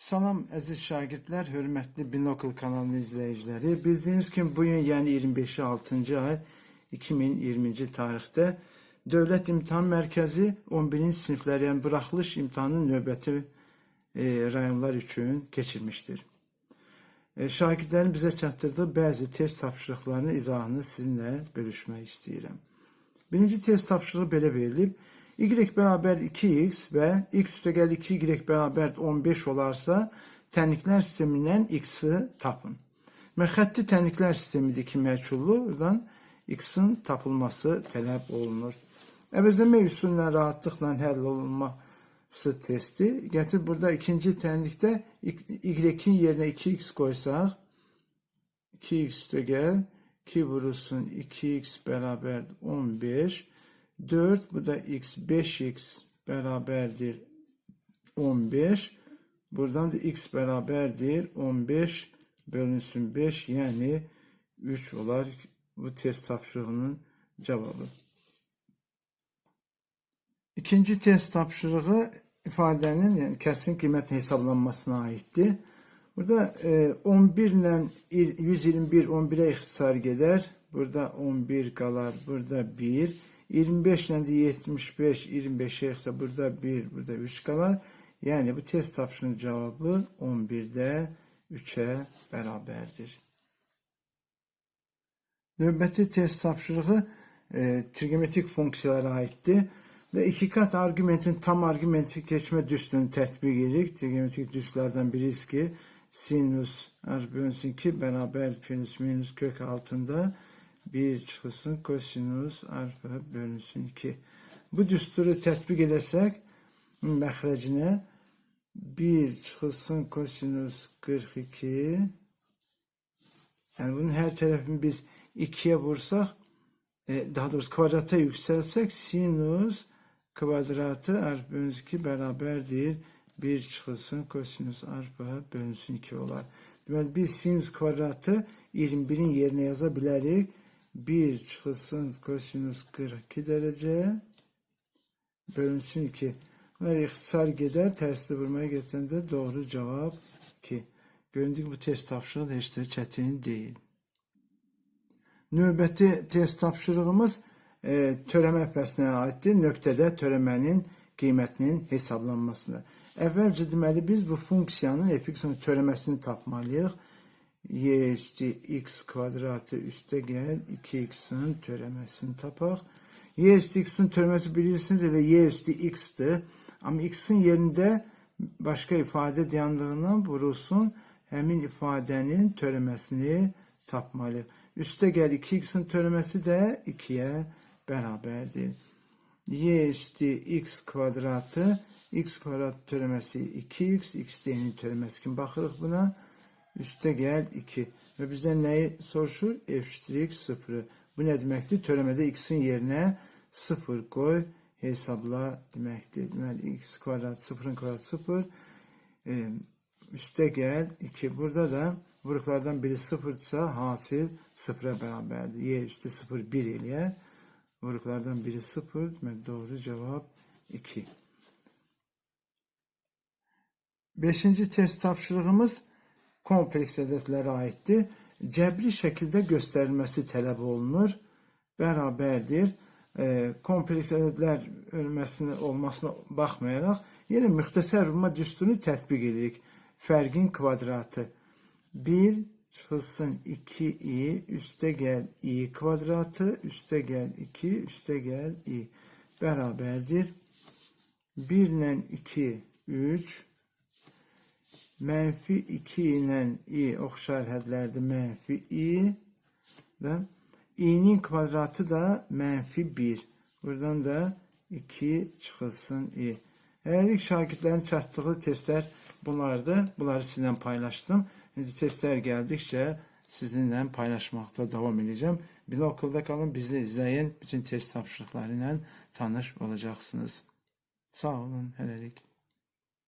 Salam əziz şagirdlər, hörmətli Binokul kanalı izləyiciləri. Bildiyiniz kimi bu gün, yəni 25-i 6-cı ay 2020-ci tarixdə Dövlət İmtahan Mərkəzi 11-ci siniflər, yəni buraxılış imtahanı növbəti e, rayonlar üçün keçirmişdir. E, şagirdlərin bizə çatdırdığı bəzi test tapşırıqlarının izahını sizinlə bölüşmək istəyirəm. Birinci test tapşırığı belə verilib. Y bərabər 2x və x üstəgəl 2y bərabər 15 olarsa, tənliklər sistemindən x-i tapın. Və xətti tənliklər sistemidir ki, məchulludan x-in tapılması tələb olunur. Əvəzləmə üsuluna rahatlıqla həll olunması testi. Gətir burada ikinci tənlikdə y-in yerinə 2x qoysaq, 2x üstəgəl 2 vurulsun 2x bərabər 15 4 bu da x 5x beraberdir 15. Buradan da x beraberdir 15 bölünsün 5 yani 3 olar bu test tapşırığının cevabı. İkinci test tapşırığı ifadenin yani kesin kıymet hesaplanmasına aittir. Burada e, 11 ile 121 11'e ihtisar gider. Burada 11 kalar. Burada 1. 25 ile de 75 25'e ise burada 1 burada 3 kalar. Yani bu test tapşırının cevabı 11'de 3'e beraberdir. Növbəti test tapşırığı e, trigonometrik funksiyalara aittir. Ve iki kat argümentin tam argümenti geçme düstünü tətbiq edirik. Trigonometrik düstlərdən biri ki sinüs r bölünsün 2 beraber sinüs minus kök altında 1 çıxılsın kosinus alfa bölünsün 2. Bu düsturu tətbiq eləsək məxrəcinə 1 çıxılsın kosinus 42 yani bunun her tarafını biz 2'ye vursak e, daha doğrusu kvadrata yükselsek sinüs kvadratı alfa bölünsün 2 beraberdir. 1 çıxılsın kosinüs alfa bölünsün 2 olar. Deməli biz sinüs kvadratı 21'in yerine yaza. 1 çıxılsın kosinüs 42 derece bölünsün 2. Bunlar ixtisar gedər, tərsli vurmaya geçəndə doğru cavab 2. Göründüyü bu test tapşırığı da heç də çətin deyil. Növbəti test tapşırığımız e, törəmə əhbəsinə aiddir. Nöqtədə törəmənin qiymətinin hesablanmasına. Əvvəlcə deməli biz bu funksiyanın f(x)in törəməsini tapmalıyıq y üstü x kvadratı üste gel 2x'in töremesini tapaq. y üstü x'in töremesi bilirsiniz elə y üstü x'tir. Ama x'in yerində başka ifade dayandığından vurulsun həmin ifadənin töremesini tapmalı. Üste gel 2x'in töremesi de 2'ye beraberdir. y üstü x kvadratı x kvadrat töremesi 2x, x d'nin töremesi kim baxırıq buna? Üste gel 2. Ve bizden neyi soruşur? F x 0'ı. Bu ne demektir? Töremede x'in yerine 0 koy. Hesapla demektir. Deməli x kvadrat 0'ın kvadrat 0. E, üste gel 2. Burada da vuruklardan biri 0 ise hasil 0'a beraberdir. Y üstü 0 1 eləyər. Vuruklardan biri 0. Deməli doğru cevap 2. Beşinci test tapşırığımız kompleks ədədlərə aiddir. Cəbri şəkildə göstərilməsi tələb olunur. Bərabərdir. E, kompleks ədədlər ölməsinin olmasına baxmayaraq, yenə müxtəsər vurma düsturunu tətbiq edirik. Fərqin kvadratı 1 çıxılsın 2i üstə gəl i kvadratı üstə gəl 2 üstə gəl i bərabərdir. 1 ilə 2 3 Mənfi 2 ilə i oxşar hədlərdir. Mənfi i və i'nin kvadratı da mənfi 1. Buradan da 2 çıxılsın i. Hələlik şagirdlərin çatdığı testlər bunlardır. Bunları sizinlə paylaşdım. İndi testlər gəldikcə sizinlə paylaşmaqda davam edəcəm. Bir okulda kalın, bizi izləyin. Bütün test tapşırıqları ilə tanış olacaqsınız. Sağ olun, hələlik.